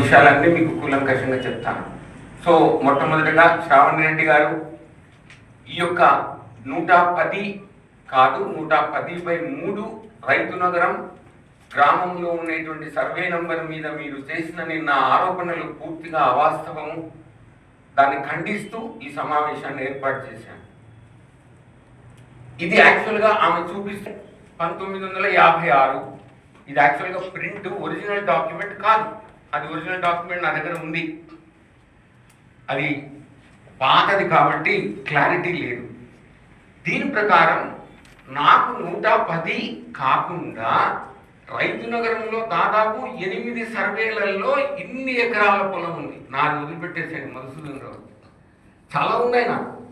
విషయాలన్నీ మీకు కూలంకషంగా చెప్తాను. సో మొట్టమొదటిగా శ్రావణ్ రెడ్డి గారు ఈ యొక్క నూట పది కాదు నూట పది బై మూడు రైతు నగరం గ్రామంలో ఉన్నటువంటి సర్వే నంబర్ మీద మీరు చేసిన నిన్న ఆరోపణలు పూర్తిగా అవాస్తవము. దాన్ని ఖండిస్తూ ఈ సమావేశాన్ని ఏర్పాటు చేశాను. ఇది యాక్చువల్గా ఆమె చూపిస్తే పంతొమ్మిది వందల యాభై ఆరు. ఇది యాక్చువల్గా ప్రింట్ ఒరిజినల్ డాక్యుమెంట్ కాదు. అది ఒరిజినల్ డాక్యుమెంట్ నా దగ్గర ఉంది. అది పాతది కాబట్టి క్లారిటీ లేదు. దీని ప్రకారం నాకు నూట పది కాకుండా రైతు నగరంలో దాదాపు ఎనిమిది సర్వేలలో ఇన్ని ఎకరాల పొలం ఉంది. నాకు వదిలిపెట్టేసాను మధుసూదన్ రావు చాలా ఉన్నాయి నాకు.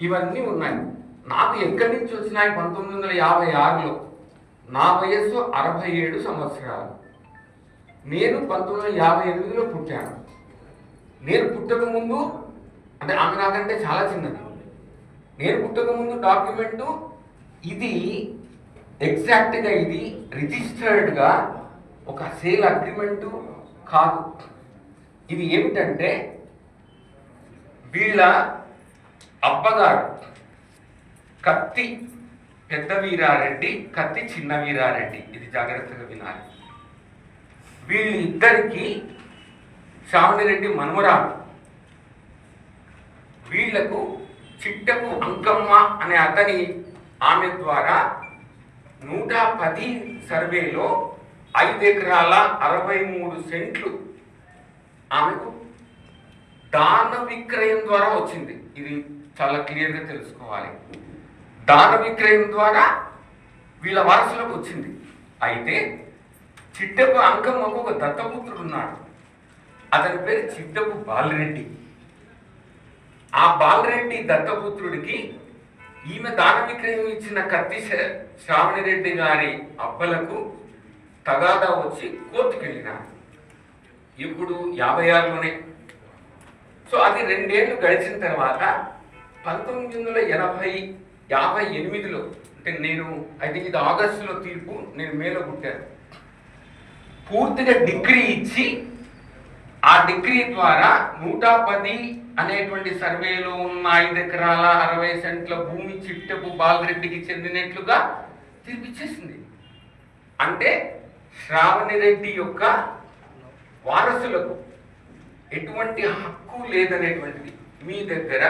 ఇవన్నీ ఉన్నాయి. నాకు ఎక్కడి నుంచి వచ్చినాయి? పంతొమ్మిది వందల యాభై ఆరులో. నా వయస్సు అరవై ఏడు సంవత్సరాలు. నేను పంతొమ్మిది వందల యాభై ఎనిమిదిలో పుట్టాను. నేను పుట్టక ముందు అంటే ఆమె నాకంటే చాలా చిన్నది. నేను పుట్టక ముందు డాక్యుమెంటు ఇది ఎగ్జాక్ట్గా ఇది రిజిస్టర్డ్గా ఒక సేల్ అగ్రిమెంటు కాదు. ఇది ఏమిటంటే వీళ్ళ అబ్బగారు కత్తి పెద్ద వీరారెడ్డి కత్తి చిన్న వీరారెడ్డి. ఇది జాగ్రత్తగా వినాలి. వీళ్ళిద్దరికి శ్రావణిరెడ్డి మనుమరాలు వీళ్ళకు చిట్టపు అంకమ్మ అనే అతని ఆమె ద్వారా నూట పది సర్వేలో ఐదు ఎకరాల అరవై మూడు సెంట్లు ఆమెకు దాన విక్రయం ద్వారా వచ్చింది. ఇది చాలా క్లియర్గా తెలుసుకోవాలి. దాన విక్రయం ద్వారా వీళ్ళ వారసులకు వచ్చింది. అయితే చిట్టపు అంకమ్మకు ఒక దత్తపుత్రుడు ఉన్నాడు. అతని పేరు చిట్టపు బాలరెడ్డి. ఆ బాలరెడ్డి దత్తపుత్రుడికి ఈమె దాన విక్రయం ఇచ్చిన కత్తి శ్రావణిరెడ్డి గారి అబ్బలకు తగాదా వచ్చి కోర్టుకు వెళ్ళినారు ఇప్పుడు యాభై ఆరులోనే. సో అది రెండేళ్ళు గడిచిన తర్వాత పంతొమ్మిది వందల ఎనభై యాభై ఎనిమిదిలో అంటే నేను ఐ థింక్ ఇది ఆగస్టులో తీర్పు నేను మేలో పుట్టాను. పూర్తిగా డిగ్రీ ఇచ్చి ఆ డిగ్రీ ద్వారా నూట పది అనేటువంటి సర్వేలో ఉన్న ఐదు ఎకరాల అరవై సెంట్ల భూమి చిట్టపు బాలరెడ్డికి చెందినట్లుగా తీర్పిచ్చేసింది. అంటే శ్రావణిరెడ్డి యొక్క వారసులకు ఎటువంటి హక్కు లేదనేటువంటిది మీ దగ్గర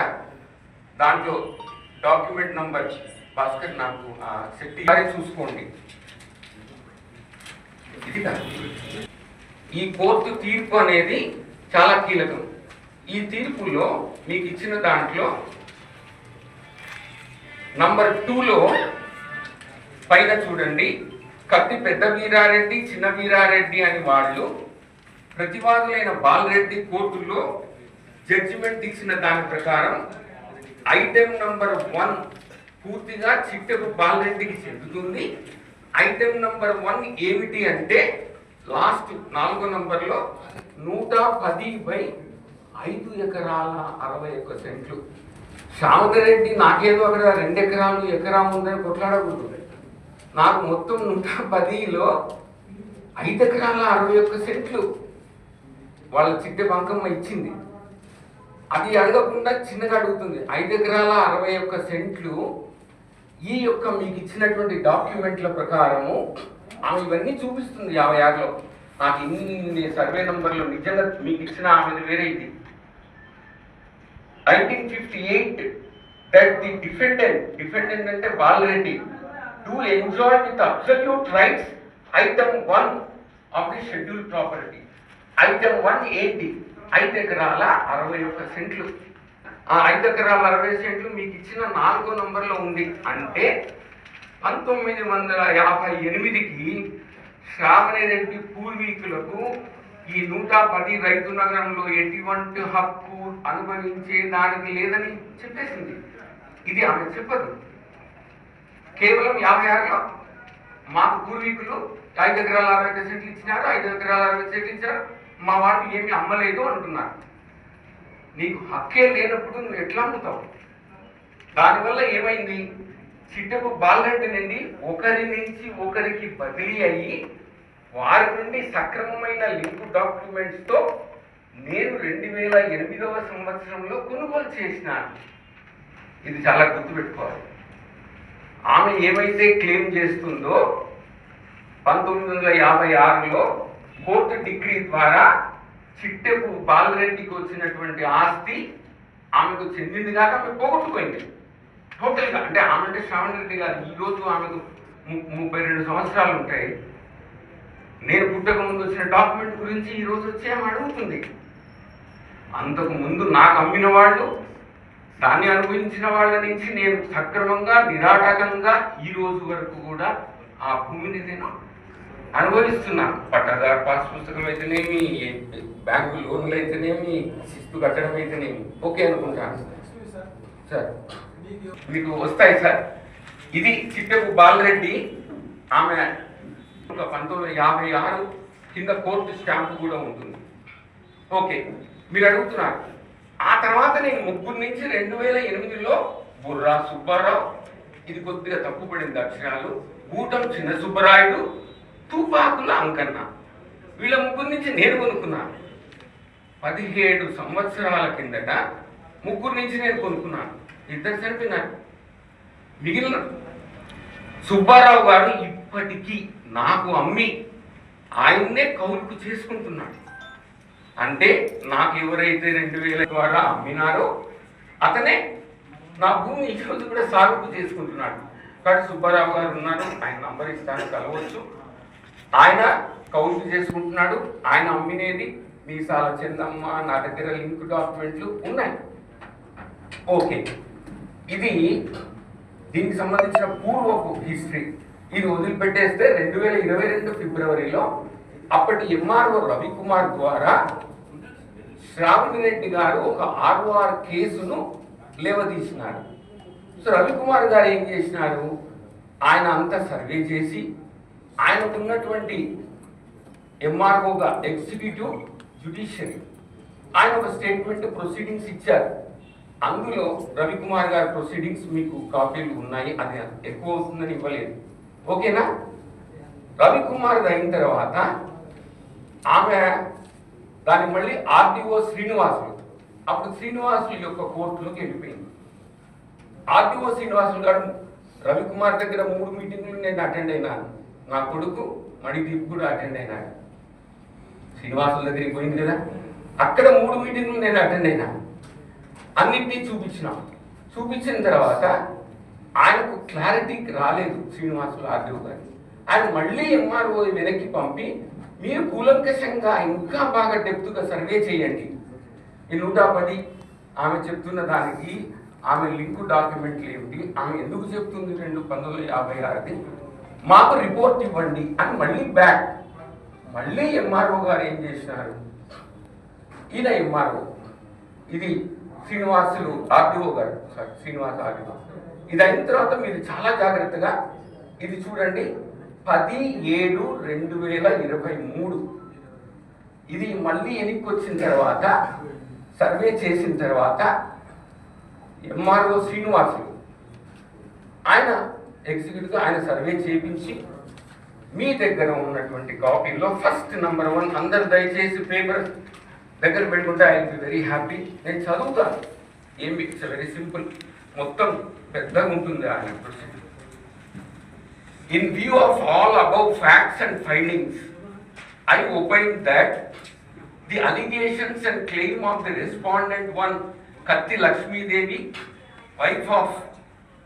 దాంట్లో డాక్యుమెంట్ నంబర్ భాస్కర్ నాకు ఆ చూసుకోండి. ఈ కోర్టు తీర్పు అనేది చాలా కీలకం. ఈ తీర్పులో మీకు ఇచ్చిన దాంట్లో నంబర్ టూలో పైన చూడండి కత్తి పెద్ద వీరారెడ్డి చిన్న వీరారెడ్డి అని వాళ్ళు ప్రతివాదులైన బాలరెడ్డి కోర్టులో జడ్జిమెంట్ ఇచ్చిన దాని ప్రకారం ఐటెం నంబర్ వన్ పూర్తిగా చిట్టపు బాలరెడ్డికి చెందుతుంది. ఐటెం నంబర్ వన్ ఏమిటి అంటే లాస్ట్ నాలుగో నంబర్లో నూట పది బై ఐదు ఎకరాల అరవై ఒక్క సెంట్లు. శ్యామదరెడ్డి నాకేదో అక్కడ రెండు ఎకరాలు ఎకరా ఉందని కొట్లాడకూడదు. నాకు మొత్తం నూట పదిలో ఐదు ఎకరాల అరవై ఒక్క సెంట్లు వాళ్ళ చిట్టె బంకమ్మ ఇచ్చింది. అది అడగకుండా చిన్నగా అడుగుతుంది. ఐదు ఎకరాల అరవై ఒక్క సెంట్లు ఈ యొక్క మీకు ఇచ్చినటువంటి డాక్యుమెంట్ల ప్రకారము ఆమె ఇవన్నీ చూపిస్తుంది యాభై ఆరులో నాకు ఇన్ని సర్వే నంబర్లు నిజంగా మీకు ఇచ్చిన ఆమెది వేరే ఇది. Nineteen fifty eight that the defendant defendant అంటే Bala Reddy to enjoy with absolute rights item one of the schedule property item one ఏంటి ఐదు ఎకరాల అరవై ఒక్క సెంట్లు. ఆ ఐదు ఎకరాల అరవై సెంట్లు మీకు ఇచ్చిన నాలుగో నంబర్లో ఉంది. అంటే పంతొమ్మిది వందల యాభై ఎనిమిదికి శ్రావణిరెడ్డి పూర్వీకులకు ఈ నూట పది రైతు నగరంలో ఎటువంటి హక్కు అనుభవించే దానికి లేదని చెప్పేసింది. ఇది ఆమె చెప్పదు. కేవలం యాభై ఆరులో మాకు పూర్వీకులు ఐదు ఎకరాల అరవై సెంట్లు ఇచ్చినారు ఐదు ఎకరాల అరవై సెంట్లు ఇచ్చారు. మా వాళ్ళు ఏమి అమ్మలేదు అంటున్నారు. నీకు హక్కే లేనప్పుడు నువ్వు ఎట్లా అమ్ముతావు? దానివల్ల ఏమైంది? చిట్టపు బాలరెడ్డి నుండి ఒకరి నుంచి ఒకరికి బదిలీ అయ్యి వారి నుండి సక్రమమైన లింక్ డాక్యుమెంట్స్తో నేను రెండు వేల ఎనిమిదవ సంవత్సరంలో కొనుగోలు చేసినాను. ఇది చాలా గుర్తుపెట్టుకోవాలి. ఆమె ఏమైతే క్లెయిమ్ చేస్తుందో పంతొమ్మిది వందల యాభై ఆరులో కోర్టు డిగ్రీ ద్వారా చిట్టెపు బాలరెడ్డికి వచ్చినటువంటి ఆస్తి ఆమెకు చెందింది కాక ఆమె పోగొట్టుకోయింది టోటల్గా అంటే ఆమె అంటే శ్రావణ రెడ్డి గారు ఈ రోజు ఆమెకు ము- ముప్పై రెండు సంవత్సరాలు ఉంటాయి. నేను పుట్టక ముందు వచ్చిన డాక్యుమెంట్ గురించి ఈరోజు వచ్చి ఆమె అడుగుతుంది. అంతకు ముందు నాకు అమ్మిన వాళ్ళు దాన్ని అనుభవించిన వాళ్ళ నుంచి నేను సక్రమంగా నిరాటకంగా ఈ రోజు వరకు కూడా ఆ భూమిని నేను అనుభవిస్తున్నాను పట్టాదారు పాస్ పుస్తకం అయితేనేమి బ్యాంకు లోన్లు అయితేనేమి శిస్తు కట్టడం అయితేనేమి ఓకే అనుకుంటాను. సార్ మీకు వస్తాయి సార్. ఇది చిట్టపు బాలరెడ్డి. ఆమె ఒక పంతొమ్మిది యాభై ఆరు కింద కోర్టు స్టాంపు కూడా ఉంటుంది. ఓకే మీరు అడుగుతున్నారు. ఆ తర్వాత నేను ముగ్గురు నుంచి రెండు వేల ఎనిమిదిలో బుర్రా సుబ్బారావు ఇది కొద్దిగా తప్పుపడింది అక్షరాలు కూటం చిన్న సుబ్బరాయుడు తుపాకుల అంకన్న. వీళ్ళ ముగ్గురు నుంచి నేను కొనుక్కున్నాను పదిహేడు సంవత్సరాల కిందట ముగ్గురు నుంచి నేను కొనుక్కున్నాను ఇద్దరు చనిపోయినారు. మిగిలిన సుబ్బారావు గారు ఇప్పటికీ నాకు అమ్మి ఆయన్నే కౌలుకు చేసుకుంటున్నాడు. అంటే నాకు ఎవరైతే రెండు వేల ద్వారా అమ్మినారో అతనే నా భూమి ఈ రోజు కూడా సాగుకు చేసుకుంటున్నాడు. కాబట్టి సుబ్బారావు గారు ఉన్నారు. ఆయన నంబర్ ఇస్తాను కలవచ్చు. ఆయన కౌలుకు చేసుకుంటున్నాడు. ఆయన అమ్మినేది మీసాల చందమ్మ నా దగ్గర లింక్ డాక్యుమెంట్లు ఉన్నాయి. ఓకే. ఇది దీనికి సంబంధించిన పూర్వపు హిస్టరీ. ఇది వదిలిపెట్టేస్తే రెండు వేల ఇరవై రెండు ఫిబ్రవరిలో అప్పటి ఎంఆర్ఓ రవికుమార్ ద్వారా శ్రావణి రెడ్డి గారు ఒక ఆర్ఓఆర్ కేసును లేవదీసినారు. సో రవికుమార్ గారు ఏం చేసినారు? ఆయన అంతా సర్వే చేసి ఆయనకున్నటువంటి ఎంఆర్ఓగా ఎగ్జిక్యూటివ్ జ్యుడిషియరీ ఆయన ఒక స్టేట్మెంట్ ప్రొసీడింగ్స్ ఇచ్చారు. అందులో రవికుమార్ గారి ప్రొసీడింగ్స్ మీకు కాపీలు ఉన్నాయి అది ఎక్కువ అవుతుందని ఇవ్వలేదు. ఓకేనా? రవికుమార్ అయిన తర్వాత ఆమె దాన్ని మళ్ళీ ఆర్డీఓ శ్రీనివాసులు అప్పుడు శ్రీనివాసులు యొక్క కోర్టులోకి వెళ్ళిపోయింది. ఆర్డీఓ శ్రీనివాసులు గారు రవికుమార్ దగ్గర మూడు మీటింగ్లు నేను అటెండ్ అయినాను. నా కొడుకు మణిదీప్ కూడా అటెండ్ అయినాడు శ్రీనివాసుల దగ్గరికి పోయింది కదా. అక్కడ మూడు మీటింగ్లు నేను అటెండ్ అయినా. అన్నింటినీ చూపించిన. చూపించిన తర్వాత ఆయనకు క్లారిటీ రాలేదు శ్రీనివాసులు ఆర్డీఓ గారు ఆయన మళ్ళీ ఎంఆర్ఓ వెనక్కి పంపి మీరు కూలంకషంగా ఇంకా బాగా డెప్త్గా సర్వే చేయండి. ఈ నూట పది ఆమె చెప్తున్న దానికి ఆమె లింకు డాక్యుమెంట్లు ఏమిటి? ఆమె ఎందుకు చెప్తుంది రెండు పంతొమ్మిది యాభై ఆరుది? మాకు రిపోర్ట్ ఇవ్వండి అని మళ్ళీ బ్యాక్. మళ్ళీ ఎంఆర్ఓ గారు ఏం చేసినారు? ఈయన ఎంఆర్ఓ. ఇది శ్రీనివాసులు ఆర్డీఓ గారు. Sorry Srinivas RDO. ఇది అయిన తర్వాత మీరు చాలా జాగ్రత్తగా ఇది చూడండి. పది ఏడు రెండు వేల ఇరవై మూడు. ఇది మళ్ళీ వెనక్కి వచ్చిన తర్వాత సర్వే చేసిన తర్వాత ఎంఆర్ఓ శ్రీనివాసులు. ఆయన ఎగ్జిక్యూటివ్గా ఆయన సర్వే చేయించి మీ దగ్గర ఉన్నటువంటి కాపీలో ఫస్ట్ నంబర్ వన్ అందరు దయచేసి పేపర్ దగ్గర పెట్టుకుంటే ఐ బి వెరీ హ్యాపీ. నేను చదువుతాను. ఏమి ఇట్స్ వెరీ సింపుల్. మొత్తం పెద్దగా ఉంటుంది ఆయన procedure. In view of all above facts and findings I open that the allegations and claim of the respondent one Katti Lakshmi Devi wife of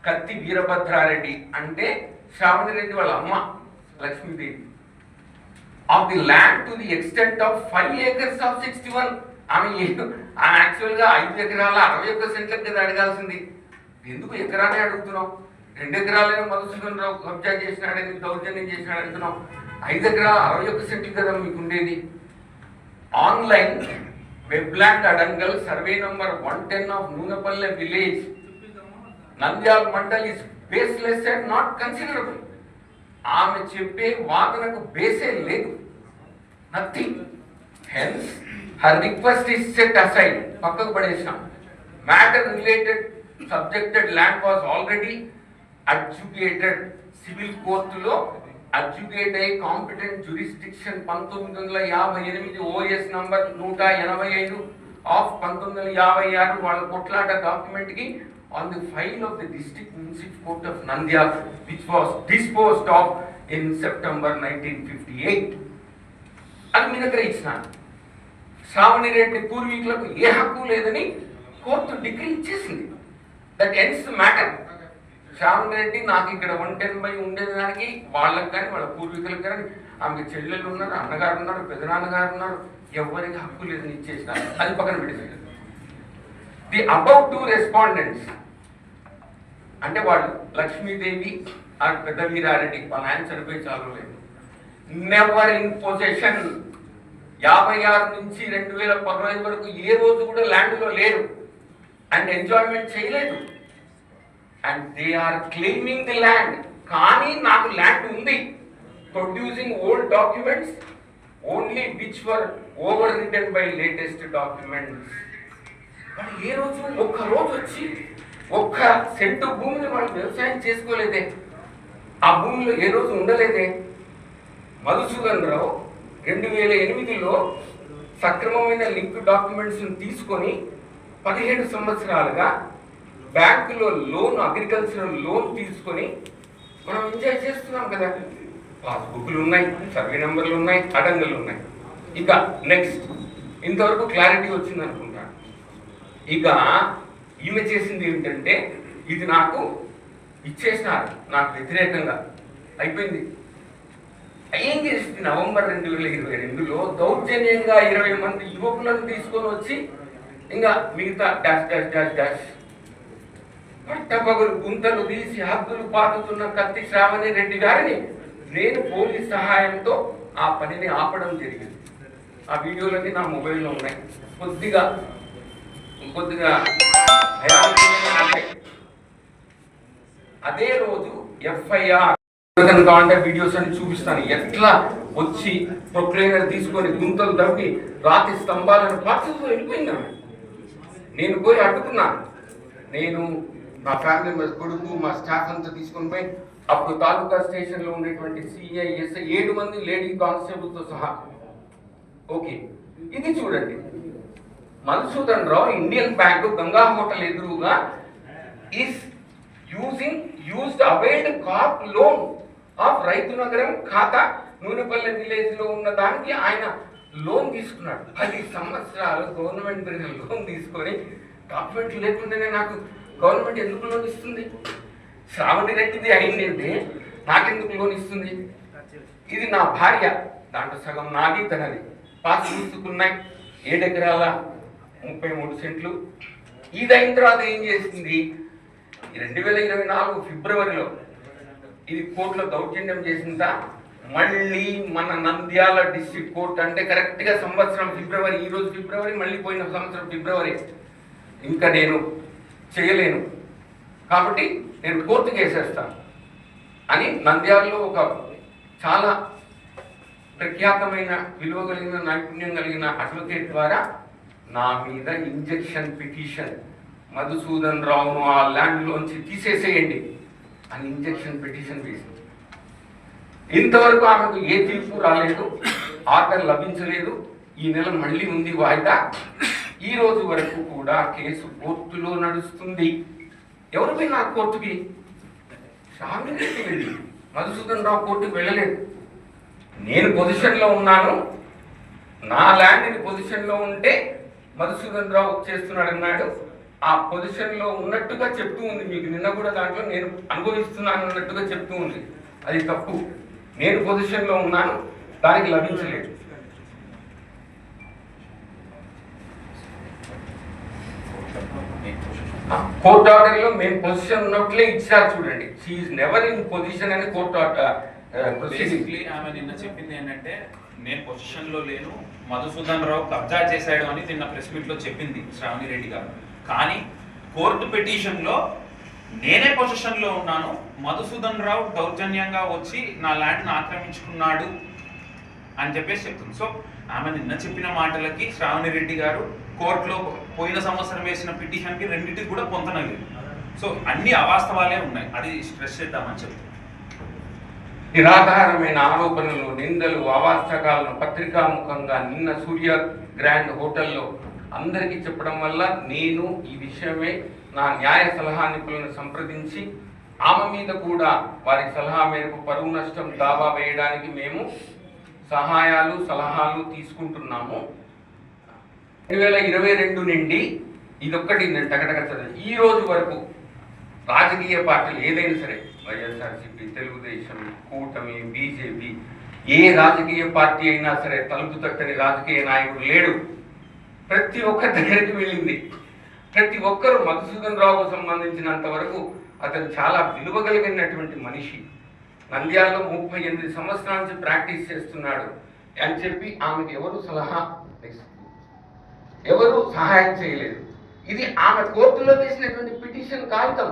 కత్తి వీరభద్రారెడ్డి అంటే శ్రావణి రెడ్డి వాళ్ళ అమ్మ Lakshmi Devi. Of the land to the extent of five acres of sixty one ఆమె ఆమె యాక్చువల్గా ఐదు ఎకరాల అరవై ఒక్క సెంట్లకు కదా అడగాల్సింది. ఎందుకు ఎకరానే అడుగుతున్నాం రెండు ఎకరాలైనా మధుసూదన్ రావు కబ్జా చేసినాడని దౌర్జన్యం చేసినాడు అంటున్నాం ఐదు ఎకరాల అరవై ఒక్క సెంట్లు కదా మీకు ఉండేది online Webland adangal survey number one ten of Nunepalle village Nandyal mandal is baseless and not considerable ఆమె చెప్పే వాదనకు బేసే లేదు. Nothing hence her request is set aside పక్కకు పడేసాం matter related subjected land was already adjudicated civil కోర్టులో adjudicate అయి competent jurisdiction పంతొమ్మిది వందల యాభై ఎనిమిది ఓఎస్ నంబర్ నూట ఎనభై ఐదు ఆఫ్ పంతొమ్మిది వందల యాభై ఆరు వాళ్ళ కొట్లాట డాక్యుమెంట్కి కి on the file of the district municipal court of Nandyal which was disposed of in September nineteen fifty eight అది మీ దగ్గర ఇచ్చినాను. శ్రావణి రెడ్డి పూర్వీకులకు ఏ హక్కు లేదని కోర్టు డిగ్రీ ఇచ్చేసింది. That ends matter Sravani Reddy నాకు ఇక్కడ వన్ టెన్ బై ఉండేదానికి వాళ్ళకి కానీ వాళ్ళ పూర్వీకులకు కానీ ఆమెకి చెల్లెలు ఉన్నారు అన్నగారు ఉన్నారు పెదనాన్నగారు ఉన్నారు ఎవరికి హక్కు లేదని ఇచ్చేసినారు. అది పక్కన పెట్టేసారు ది అబౌట్ టూ రెస్పాండెంట్స్ అంటే వాళ్ళు లక్ష్మీదేవి ఆ పెద్దవీరారెడ్డి వాళ్ళ ఆయన చనిపోయి చాలలేదు నెవర్ ఇన్ పొజిషన్ యాభై ఆరు నుంచి రెండు వేల పదహైదు వరకు ఏ రోజు కూడా ల్యాండ్లో లేరు. అండ్ ఎంజాయ్మెంట్ చేయలేదు. And they are claiming the land కానీ నాకు ల్యాండ్ ఉంది. Producing old documents only which were over return by latest documents వాళ్ళు ఏ రోజు ఒక్క రోజు వచ్చి ఒక్క సెంటు భూమిని వాళ్ళు వ్యవసాయం చేసుకోలేదే. ఆ భూమిలో ఏ రోజు ఉండలేదే. మధుసూదన్ రావు రెండు వేల ఎనిమిదిలో సక్రమమైన లింక్ డాక్యుమెంట్స్ని తీసుకొని పదిహేడు సంవత్సరాలుగా బ్యాంకులో లోన్ అగ్రికల్చరల్ లోన్ తీసుకొని మనం ఎంజాయ్ చేస్తున్నాం కదా. పాస్బుక్లు ఉన్నాయి సర్వే నెంబర్లు ఉన్నాయి అడంగులు ఉన్నాయి. ఇక నెక్స్ట్. ఇంతవరకు క్లారిటీ వచ్చింది ఇక ఈమె చేసింది ఏమిటంటే ఇది నాకు ఇచ్చేసినారు నాకు వ్యతిరేకంగా. అయిపోయింది. ఏం చేసింది? నవంబర్ రెండు వేల ఇరవై రెండులో దౌర్జన్యంగా ఇరవై మంది యువకులను తీసుకొని వచ్చి ఇంకా మిగతా డాష్ డాష్ డాష్ డాష్. పట్టపగలు గుంతలు తీసి హద్దులు పాతుతున్న కత్తి శ్రావణి రెడ్డి గారిని నేను పోలీస్ సహాయంతో ఆ పనిని ఆపడం జరిగింది. ఆ వీడియోలన్నీ నా మొబైల్లో ఉన్నాయి. కొద్దిగా కొద్దిగా అదే రోజు ఎఫ్ఐఆర్ కావాలంటే వీడియోస్ అని చూపిస్తాను. ఎట్లా వచ్చి ప్రొక్లైనర్ తీసుకొని గుంతలు తవ్వి రాతి స్తంభాలను పార్టీతో వెళ్ళిపోయిందాను నేను పోయి అడ్డుకున్నాను నేను మా ఫ్యామిలీ మెంబర్స్ కొడుకు మా స్టాఫ్ అంతా తీసుకొని పోయి అప్పుడు తాలూకా స్టేషన్లో ఉండేటువంటి సిఐ ఎస్ఐ ఏడు మంది లేడీ కానిస్టేబుల్తో సహా. ఓకే ఇది చూడండి. Madhusudan Rao Indian bank Ganga hotel ఎదురుగా is using used availed crop loan of రైతు నగరం ఖాతా నూనెపల్లె విలేజ్లో ఉన్న దానికి ఆయన లోన్ తీసుకున్నాడు. పది సంవత్సరాలు గవర్నమెంట్ దగ్గర లోన్ తీసుకొని డాక్యుమెంట్లు లేకుండానే నాకు గవర్నమెంట్ ఎందుకు లోన్ ఇస్తుంది? శ్రావణి రెడ్డిది అయిందంటే నాకెందుకు లోన్ ఇస్తుంది? ఇది నా భార్య దాంట్లో సగం నాది తనది. పాస్ తీసుకున్నాయి ఏడెకరాల ముప్పై మూడు సెంట్లు. ఇది అయిన తర్వాత ఏం చేసింది? రెండు వేల ఇరవై నాలుగు ఫిబ్రవరిలో ఇది కోర్టులో దౌర్జన్యం చేసిందా? మళ్ళీ మన నంద్యాల డిస్ట్రిక్ట్ కోర్ట్ అంటే కరెక్ట్గా సంవత్సరం ఫిబ్రవరి ఈరోజు ఫిబ్రవరి మళ్ళీ పోయిన సంవత్సరం ఫిబ్రవరి. ఇంకా నేను చేయలేను. కాబట్టి నేను కోర్టు చేసేస్తాను అని నంద్యాలలో ఒక చాలా ప్రఖ్యాతమైన విలువ కలిగిన నైపుణ్యం కలిగిన అడ్వకేట్ ద్వారా నా మీద ఇంజెక్షన్ పిటిషన్ మధుసూదన్ రావును ఆ ల్యాండ్లోంచి తీసేసేయండి అని ఇంజెక్షన్ పిటిషన్ వేసింది. ఇంతవరకు ఆమెకు ఏ తీర్పు రాలేదు ఆర్డర్ లభించలేదు ఈ నెల మళ్ళీ ఉంది వాయిదా. ఈ రోజు వరకు కూడా కేసు కోర్టులో నడుస్తుంది. ఎవరు పోయి నా కోర్టుకి? శ్రావణి వెళ్ళి మధుసూదన్ రావు కోర్టుకి వెళ్ళలేదు. నేను పొజిషన్లో ఉన్నాను. నా ల్యాండ్ని పొజిషన్లో ఉంటే మధుసూదన్ రావు చేస్తున్నాడు అన్నాడు ఆ పొజిషన్లో ఉన్నట్టుగా చెప్తూ ఉంది. మీకు నిన్న కూడా దాంట్లో నేను అనుభవిస్తున్నాను అన్నట్టుగా చెప్తూ ఉంది. అది తప్పు. నేను పొజిషన్లో ఉన్నాను. దానికి లభించలేదు. కోర్ట్ ఆర్డర్లో మేము పొజిషన్ ఉన్నట్లే ఇచ్చారు చూడండి. షీఈ్ నెవర్ ఇన్ పొజిషన్ అని కోర్ట్ ఆర్డర్ ఆమె నిన్న చెప్పింది ఏంటంటే నేను పొజిషన్లో లేను. మధుసూదన్ రావు కబ్జా చేశాడు అని నిన్న ప్రెస్ మీట్లో చెప్పింది శ్రావణి రెడ్డి గారు. కానీ కోర్టు పిటిషన్లో నేనే పొజిషన్లో ఉన్నాను. మధుసూదన్ రావు దౌర్జన్యంగా వచ్చి నా ల్యాండ్ ఆక్రమించుకున్నాడు అని చెప్పేసి చెప్తుంది. సో ఆమె నిన్న చెప్పిన మాటలకి శ్రావణి రెడ్డి గారు కోర్టులో పోయిన సంవత్సరం వేసిన పిటిషన్కి రెండింటికి కూడా పొంతనలేదు సో అన్ని అవాస్తవాలే ఉన్నాయి. అది స్ట్రెస్ చేద్దామని చెప్తుంది. నిరాధారమైన ఆరోపణలు నిందలు అవాస్తకాలను పత్రికాముఖంగా నిన్న సూర్య గ్రాండ్ హోటల్లో అందరికీ చెప్పడం వల్ల నేను ఈ విషయమే నా న్యాయ సలహా నిపుణులను సంప్రదించి ఆమె మీద కూడా వారి సలహా మేరకు పరువు నష్టం దావా వేయడానికి మేము సహాయాలు సలహాలు తీసుకుంటున్నాము. రెండు వేల ఇరవై రెండు నుండి ఇదొక్కటి నేను టకటక చదివి ఈ రోజు వరకు రాజకీయ పార్టీలు ఏదైనా సరే వైఎస్ఆర్సీపీ తెలుగుదేశం కూటమి బీజేపీ ఏ రాజకీయ పార్టీ అయినా సరే తలుపు తట్టని రాజకీయ నాయకుడు లేడు. ప్రతి ఒక్క దగ్గరికి వెళ్ళింది. ప్రతి ఒక్కరు మధుసూదన్ రావుకు సంబంధించినంత వరకు అతను చాలా విలువ కలిగినటువంటి మనిషి. నంద్యాలలో ముప్పై ఎనిమిది సంవత్సరాల నుంచి ప్రాక్టీస్ చేస్తున్నాడు అని చెప్పి ఆమెకు ఎవరు సలహా ఎవరు సహాయం చేయలేదు? ఇది ఆమె కోర్టులో వేసినటువంటి పిటిషన్ కాగితం.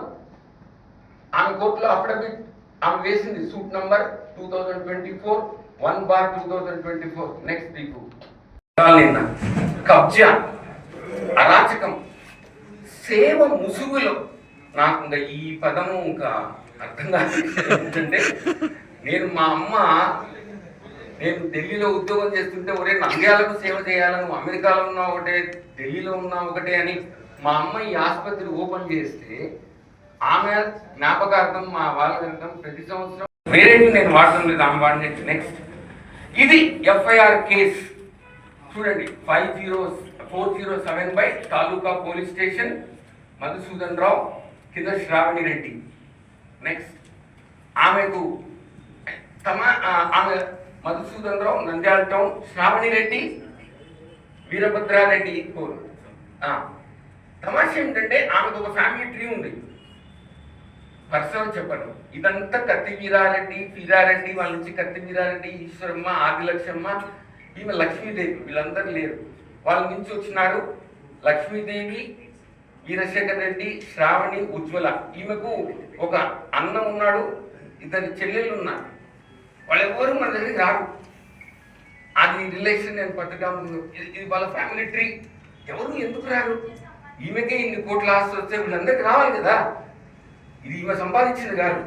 ఆమె కోర్టులో అఫిడవిట్ ఆమె వేసింది suit number two thousand twenty four one bar two thousand twenty four next week నిన్న కబ్జా అరాచకం సేవ ముసుగులో నాకు ఇంకా ఈ పదము ఇంకా అర్థం కాదు. ఏంటంటే నేను మా అమ్మ నేను ఢిల్లీలో ఉద్యోగం చేస్తుంటే ఒరే నంద్యాలకు సేవ చేయాలని అమెరికాలో ఉన్నా ఒకటే ఢిల్లీలో ఉన్నా ఒకటే అని మా అమ్మ ఈ ఆసుపత్రి ఓపెన్ చేస్తే ఆమె జ్ఞాపకార్థం మా వాళ్ళకర్థం ప్రతి సంవత్సరం. వేరేవి నేను వాడడం లేదు ఆమె వాడినట్టు నెక్స్ట్ ఇది ఎఫ్ఐఆర్ కేస్. చూడండి five zero four zero seven by taluka police station Madhusudan Rao కింద శ్రావణి రెడ్డి. నెక్స్ట్ ఆమెకు తమ ఆమె మధుసూదన్ రావు నంద్యాల టౌన్ శ్రావణి రెడ్డి వీరభద్రారెడ్డి కోరు. తమాష ఏంటంటే ఆమెకు ఒక ఫ్యామిలీ ట్రీ ఉంది. పర్సనల్ చెప్పను ఇదంతా కత్తి వీరారెడ్డి పీరారెడ్డి వాళ్ళ నుంచి కత్తి వీరారెడ్డి ఈశ్వరమ్మ ఆదిలక్ష్మమ్మ ఈమె లక్ష్మీదేవి వీళ్ళందరూ లేరు. వాళ్ళ నుంచి వచ్చినారు లక్ష్మీదేవి వీరశేఖర్ రెడ్డి శ్రావణి ఉజ్వల. ఈమెకు ఒక అన్న ఉన్నాడు ఇద్దరు చెల్లెళ్ళు ఉన్నారు. వాళ్ళెవరు మన దగ్గరికి రారు. అది రిలేషన్ నేను పత్రికా ఇది ఇది వాళ్ళ ఫ్యామిలీ ట్రీ ఎవరు ఎందుకు రారు? ఈమెకే ఇన్ని కోట్ల ఆస్తి వస్తే వీళ్ళందరికీ రావాలి కదా. ఇది ఈమె సంపాదించింది కాదు.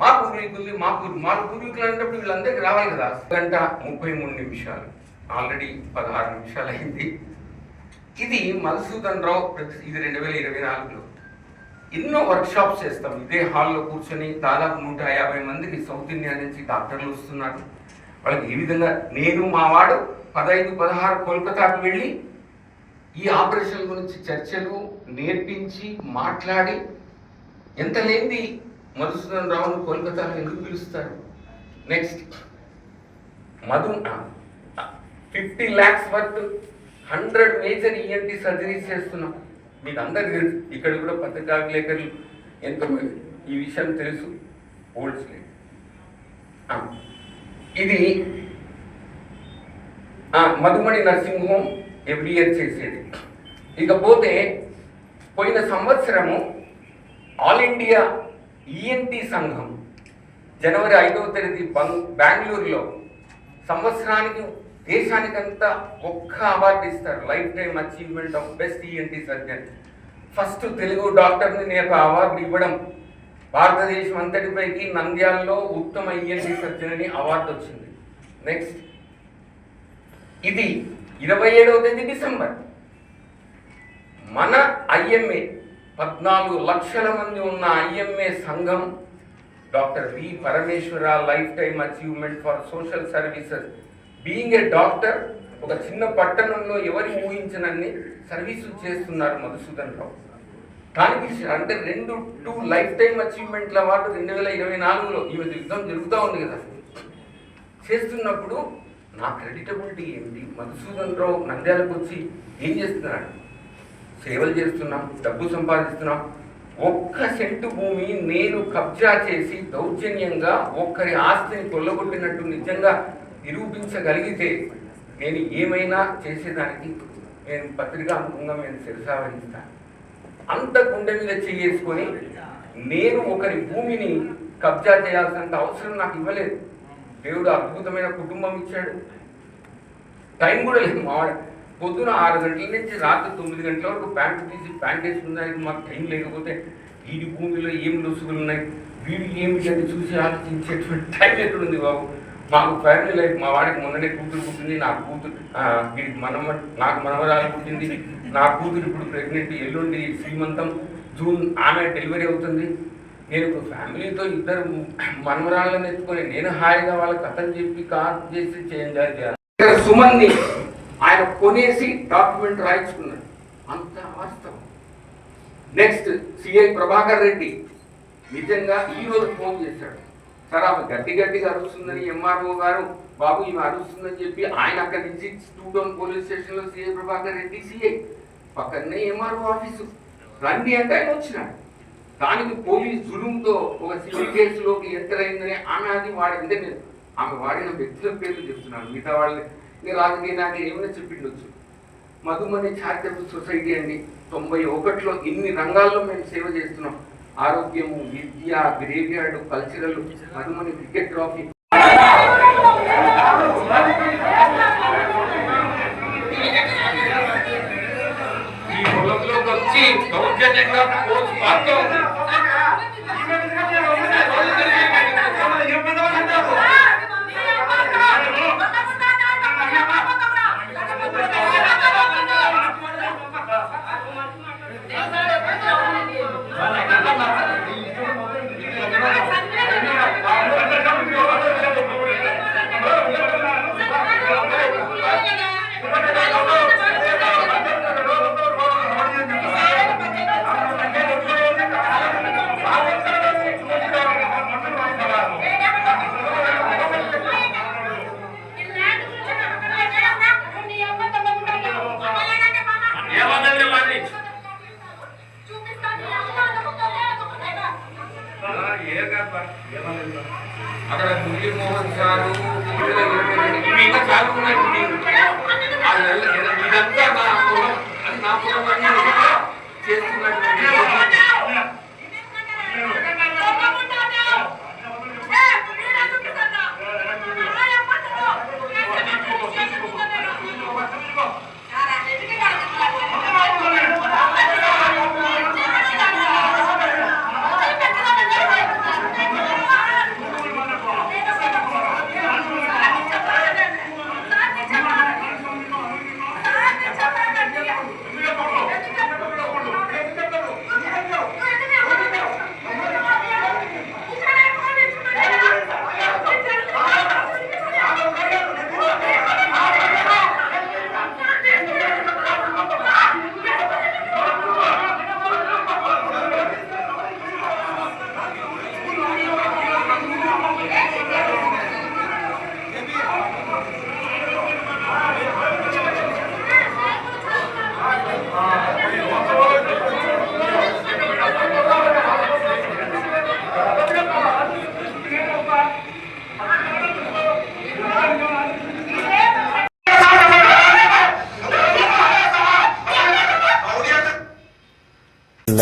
మా పూర్వీకులు మా పూర్వ మా పూర్వీకులు అన్నప్పుడు వీళ్ళందరికీ రావాలి కదా. గంట ముప్పై మూడు నిమిషాలు. ఆల్రెడీ పదహారు నిమిషాలు అయింది. ఇది మధుసూదన్ రావు ఇది రెండు వేల ఇరవై నాలుగులో. ఎన్నో వర్క్షాప్స్ చేస్తాం. ఇదే హాల్లో కూర్చొని దాదాపు నూట యాభై మందికి సౌత్ ఇండియా నుంచి డాక్టర్లు వస్తున్నారు. వాళ్ళకి ఈ విధంగా నేను మా వాడు పదహైదు పదహారు కోల్కతాకు వెళ్ళి ఈ ఆపరేషన్ గురించి చర్చలు నేర్పించి మాట్లాడి ఎంత లేనిది? మధుసూదన్ రావును కోల్కతాలో ఎందుకు పిలుస్తారు? Next Madhu fifty lakhs worth hundred major ENT surgeries చేస్తున్నాం. మీకు అందరికి తెలుసు ఇక్కడ కూడా పత్రికా విలేకరులు ఎంతో ఈ విషయం తెలుసు. ఓల్డ్ ఇది Madhumani nursing home every year చేసేది. ఇకపోతే పోయిన సంవత్సరము ఆల్ ఇండియా ఈఎన్టీ సంఘం జనవరి ఐదవ తేదీ బంగ్ బెంగళూరులో సంవత్సరానికి దేశానికంతా ఒక్క అవార్డు ఇస్తారు. Life time achievement of best ENT surgeon. First Telugu డాక్టర్ని నేను అవార్డు ఇవ్వడం. భారతదేశం అంతటిపైకి నంద్యాలలో ఉత్తమ ఈఎన్టీ సర్జన్ అని అవార్డు వచ్చింది. నెక్స్ట్. ఇది ఇరవై ఏడవ తేదీ డిసెంబర్. మన ఐఎంఏ పద్నాలుగు లక్షల మంది ఉన్న ఐఎంఏ సంఘం doctor V Parameshwara life time achievement for social services. Being a doctor ఒక చిన్న పట్టణంలో ఎవరి ఊహించనన్ని సర్వీసులు చేస్తున్నారు మధుసూదన్ రావు. దానికి అంటే రెండు టూ లైఫ్ టైమ్ అచీవ్మెంట్ల వాటి రెండు వేల ఇరవై నాలుగులో ఈ యుద్ధం జరుగుతూ ఉంది కదా. చేస్తున్నప్పుడు నా క్రెడిటబిలిటీ ఏంటి? మధుసూదన్ రావు నంద్యాలకు వచ్చి ఏం చేస్తున్నాడు? సేవలు చేస్తున్నాం డబ్బు సంపాదిస్తున్నాం. ఒక్క సెంటు భూమి నేను కబ్జా చేసి దౌర్జన్యంగా ఒక్కరి ఆస్తిని కొల్లగొట్టినట్టు నిజంగా నిరూపించగలిగితే నేను ఏమైనా చేసేదానికి నేను పత్రికాముఖంగా నేను శిరసావహిస్తాను అంత గుండె మీద చేసుకొని నేను ఒకరి భూమిని కబ్జా చేయాల్సినంత అవసరం నాకు ఇవ్వలేదు. దేవుడు అద్భుతమైన కుటుంబం ఇచ్చాడు. టైం కూడా లేదు మావాడు పొద్దున ఆరు గంటల నుంచి రాత్రి తొమ్మిది గంటల వరకు ప్యాంటు తీసి ప్యాంట్ వేసుకున్నానికి మాకు టైం లేకపోతే వీడి భూమిలో ఏం లొసుగులు ఉన్నాయి? వీడు ఏమిటి అని చూసి ఆలోచించేటువంటి టైం ఎక్కడుంది బాబు? మాకు ఫ్యామిలీ లైఫ్ మా వాడికి మొన్ననే కూతురు పుట్టింది నా కూతురు వీడికి మనమ నాకు మనవరాలు పుట్టింది నా కూతురు ఇప్పుడు ప్రెగ్నెంట్ ఎల్లుండి శ్రీమంతం జూన్ ఆమె డెలివరీ అవుతుంది. నేను ఇప్పుడు ఫ్యామిలీతో ఇద్దరు మనవరాళ్ళని ఎత్తుకొని నేను హాయిగా వాళ్ళకి కథలు చెప్పి కార్ చేసి చేంజ్ చేయాలి. సుమన్ని ఆయన కొనేసి డాక్యుమెంట్ రాయించుకున్నాడు. అంత వాస్తవం. నెక్స్ట్ సిఐ ప్రభాకర్ రెడ్డి నిజంగా ఈరోజు ఫోన్ చేశాడు. సార్ ఆమె గట్టి గట్టిగా అరుస్తుందని ఎంఆర్ఓ గారు బాబు ఈమె అరుస్తుందని చెప్పి ఆయన అక్కడి నుంచి స్టూడెం పోలీస్ స్టేషన్లో సిఐ ప్రభాకర్ రెడ్డి సిఐ పక్కనే ఎంఆర్ఓ ఆఫీసు. రండి అంటే ఆయన వచ్చినాడు. దానికి పోలీస్ జులుంతో ఒక సివిల్ కేసులోకి ఎంటర్ అయిందని ఆమె అది వాడి అంటే నేను ఆమె వాడిన వ్యక్తుల పేర్లు చెప్తున్నాను. మిగతా వాళ్ళని రాజకీయ నాయకులు ఏమైనా చెప్పిండొచ్చు మధుమని చారిటబుల్ సొసైటీ అండి. తొంభై ఒకటిలో ఇన్ని రంగాల్లో మేము సేవ చేస్తున్నాం. ఆరోగ్యము విద్య graveyard cultural Madhumani cricket trophy. ఈ పొలంలోకి వచ్చి దౌర్జన్యంగా చేస్తున్నట్టు